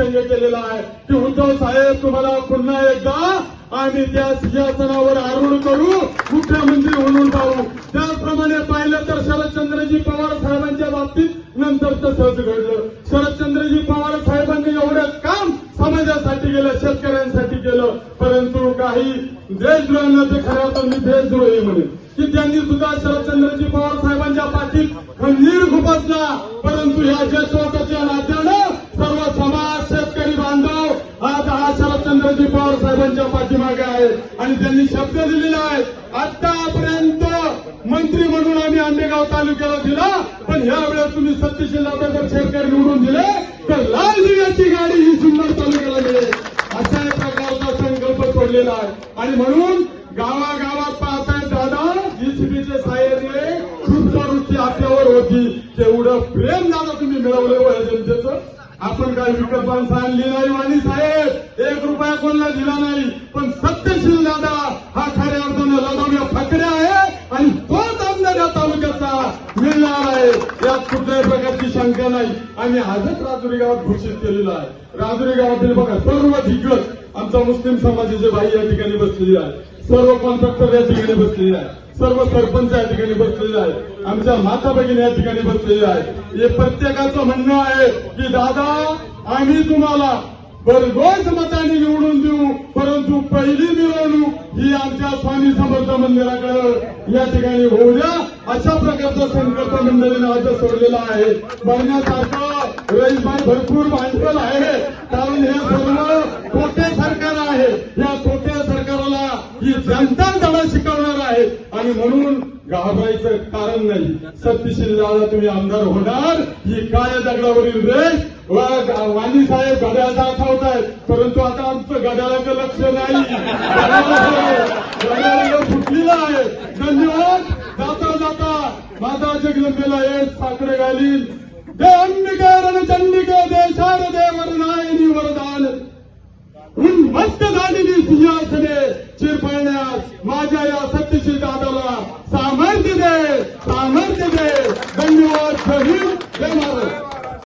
प्रसंग केलेला आहे. की उद्धव साहेब तुम्हाला पुन्हा एकदा आम्ही त्या सिंहासनावर आरूढ करू मुख्यमंत्री म्हणून जाऊ त्याचप्रमाणे पाहिलं तर शरदचंद्रजी पवार साहेबांच्या बाबतीत नंतर तसंच घडलं. शरदचंद्रजी पवार साहेबांनी एवढं काम समाजासाठी केलं शेतकऱ्यांसाठी केलं. परंतु काही देशद्रोहांना ते खऱ्या मी देशद्रोही म्हणे की त्यांनी सुद्धा शरदचंद्रजी पवार साहेबांच्या पाठीत खंजीर खुपसला. परंतु ह्या जसवताच्या नात्यानं चंद्रजी पवार साहेबांच्या पाठीमागे आहे आणि त्यांनी शब्द दिलेला आहे. आतापर्यंत मंत्री म्हणून आम्ही आंबेगाव तालुक्याला दिला पण ह्या वेळेस तुम्ही सत्यशील जर शेतकरी निवडून दिले तर लाल दिव्याची गाडी ही जुन्नर तालुक्याला मिळेल. अशा प्रकारचा संकल्प सोडलेला आहे. आणि म्हणून गावागावात पाहताय दादा जीसीबीचे साह्याने वृत्ती आपल्यावर होती. तेवढं प्रेम दादा तुम्ही मिळवलं वय जनतेचं. आपण काय विकत माणसं आणली नाही वाणी साहेब. एक रुपया कोणाला दिला नाही पण सत्यशील दादा मिळणार आहे. यात कुठल्याही प्रकारची शंका नाही. आम्ही आजच राजुरी गावात घोषित केलेला आहे. राजुरी गावातील बघा सर्व दिग्गज आमचा मुस्लिम समाजाचे भाई या ठिकाणी बसलेले आहे सर्व कॉन्ट्रॅक्टर या ठिकाणी बसलेले आहे सर्व सरपंच या ठिकाणी बसलेले आहेत. आमच्या माता भगिनी या ठिकाणी बसलेले आहेत. हे प्रत्येकाचं म्हणणं आहे की दादा आम्ही तुम्हाला भरघोस मताने निवडून देऊ परंतु पहिली निवडणूक ही आमच्या स्वामी समर्थ मंदिराकडे या ठिकाणी होऊ द्या. अशा प्रकारचा संकल्प मंडळीने आज सोडलेला आहे. बघण्यासारखं रईसभाई भरपूर भांडवल आहे. कारण हे सर्व खोटे सरकार आहे. या खोट्या सरकारला ही जनता धडा शिकवणार आहे. आणि म्हणून घाबरायचं कारण नाही. सत्यशील दादा तुम्ही आमदार होणार. ही काय दगडावरील रेष वाणी साहेब घड्याळ दाखवत आहेत परंतु आता आमचं गड्याला लक्ष नाही. घड्याळ फुटलेलं आहे. धन्यवाद. जाता माझा जगदंबेला एक साखरे घालीन दे अंबिके रणचंडिके देशार देवर नायनी वरदान उन्मस्त झालेली सिंहासने चिरपळण्यास माझ्या या सत्यशील दादाला सामर्थ्य दे सामर्थ्य दे. धन्यवाद शहीद